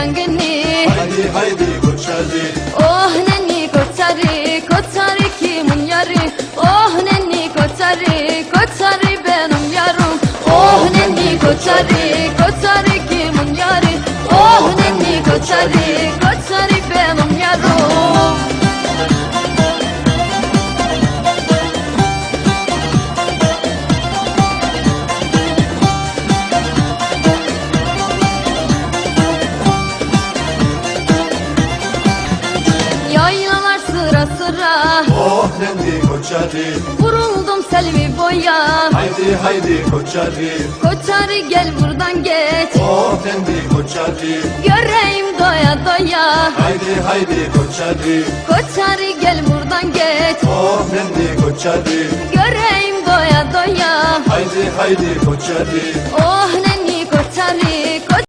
yangını. Haydi haydi koçarı Oh neni koçarı koçarı kimin yarı? Oh neni koçarı koçarı benim yarım. Oh neni koçarı koçarı kimin yarı? Oh neni koçarı sıra sıra Oh nendi koçari Vuruldum selvi boya. Haydi haydi koçari Koçari gel buradan geç. Oh nendi koçari Göreyim doya doya. Haydi haydi koçari Koçari gel buradan geç. Oh nendi koçari Göreyim doya doya. Haydi haydi koçari Oh koçari